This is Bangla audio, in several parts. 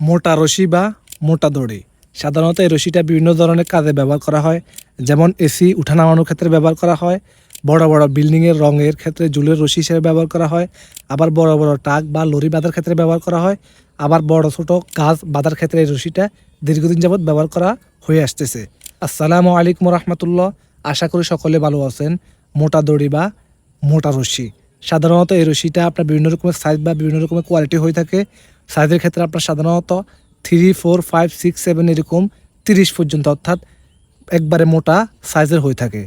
মোটা রশি বা মোটা দড়ি। সাধারণত এই রশিটা বিভিন্ন ধরনের কাজে ব্যবহার করা হয়, যেমন এসি উঠানামানোর ক্ষেত্রে ব্যবহার করা হয়, বড় বড় বিল্ডিংয়ের রঙের ক্ষেত্রে জুলের রশি হিসেবে ব্যবহার করা হয়, আবার বড় বড় টাক বা লরি বাঁধার ক্ষেত্রে ব্যবহার করা হয়, আবার বড় ছোট গাছ বাঁধার ক্ষেত্রে এই রশিটা দীর্ঘদিন যাবৎ ব্যবহার করা হয়ে আসতেছে। আসসালামু আলাইকুম রহমতুল্লাহ। আশা করি সকলে ভালো আছেন। মোটা দড়ি বা মোটা রশি। সাধারণত এই রশিটা আপনার বিভিন্ন রকমের সাইজ বা বিভিন্ন রকমের কোয়ালিটি হয়ে থাকে। সাইজের ক্ষেত্রে আপনার সাধারণত three four five six seven এরকম তিরিশ পর্যন্ত অর্থাৎ একবারে মোটা সাইজের হয়ে থাকে।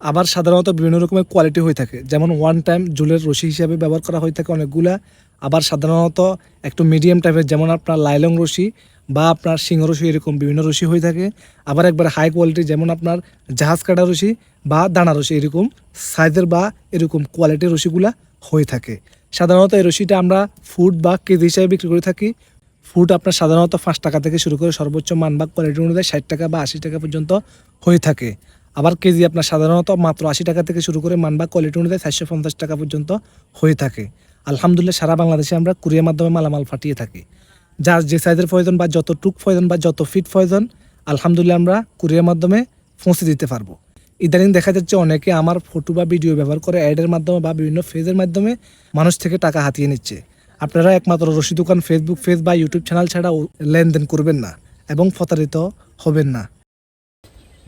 আবার সাধারণত বিভিন্ন রকমের কোয়ালিটি হয়ে থাকে। যেমন ওয়ান টাইম জুলের রশি হিসাবে ব্যবহার করা হয়ে থাকে অনেকগুলা। আবার সাধারণত একটু মিডিয়াম টাইপের যেমন আপনার লাইলং রশি বা আপনার সিংহ রশি এরকম বিভিন্ন রশি হয়ে থাকে। আবার একবার হাই কোয়ালিটি যেমন আপনার জাহাজ কাটা রশি বা দানা রশি এরকম সাইজের বা এরকম কোয়ালিটির রশিগুলা হয়ে থাকে। সাধারণত এই রশিটা আমরা ফুড বা কেজি হিসাবে বিক্রি করে থাকি। ফুড আপনার সাধারণত পাঁচ টাকা থেকে শুরু করে সর্বোচ্চ মান বা কোয়ালিটি অনুযায়ী ষাট টাকা বা আশি টাকা পর্যন্ত হয়ে থাকে। আবার কেজি আপনার সাধারণত মাত্র আশি টাকা থেকে শুরু করে মান বা কোয়ালিটি অনুযায়ী চারশো পঞ্চাশ টাকা পর্যন্ত হয়ে থাকে। আলহামদুলিল্লাহ সারা বাংলাদেশে আমরা কুরিয়ার মাধ্যমে মালামাল ফাটিয়ে থাকি। যার যে সাইজের প্রয়োজন বা যত টুক প্রয়োজন বা যত ফিট প্রয়োজন, আলহামদুলিল্লাহ আমরা কুরিয়ার মাধ্যমে পৌঁছে দিতে পারব। ইদানিং দেখা যাচ্ছে অনেকে আমার ফটো বা ভিডিও ব্যবহার করে অ্যাডের মাধ্যমে বা বিভিন্ন ফেজের মাধ্যমে মানুষ থেকে টাকা হাতিয়ে নিচ্ছে। আপনারা একমাত্র রশি দোকান ফেসবুক পেজ বা ইউটিউব চ্যানেল ছাড়া লেনদেন করবেন না এবং প্রতারিত হবেন না।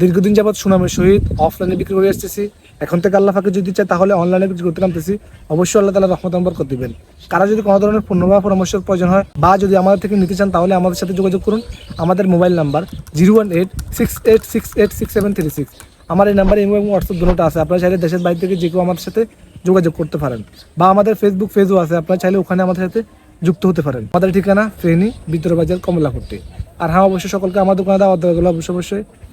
দীর্ঘদিন যাবৎ সুনামের সহিত অফলাইনে বিক্রি করে আসতেছি। এখন থেকে আল্লাহ ফাঁকে যদি চায় তাহলে অনলাইনে বিক্রি করতে নামতেছি। অবশ্যই আল্লাহ তালা রহমত নম্বর করে দিবেন। কারা যদি কোনো ধরনের পণ্য বা পরামর্শের প্রয়োজন হয় বা যদি আমাদের থেকে নিতে চান তাহলে আমাদের সাথে যোগাযোগ করুন। আমাদের mobile number zero one eight six eight six eight six seven three six. আমার এই নাম্বার ইমো এবং হোয়াটসঅ্যাপ দুটোটা আছে। আপনারা চাইলে দেশের বাইরে থেকে যে কেউ আমাদের সাথে যোগাযোগ করতে পারেন। বা আমাদের ফেসবুক পেজও আছে। আপনারা চাইলে ওখানে আমাদের সাথে যুক্ত হতে পারেন। আমাদের ঠিকানা ফেনী বিদ্রোবাজার কমলাপট্টি। আর হ্যাঁ অবশ্যই সকলকে আমার দোকানে দেওয়া অবশ্যই অবশ্যই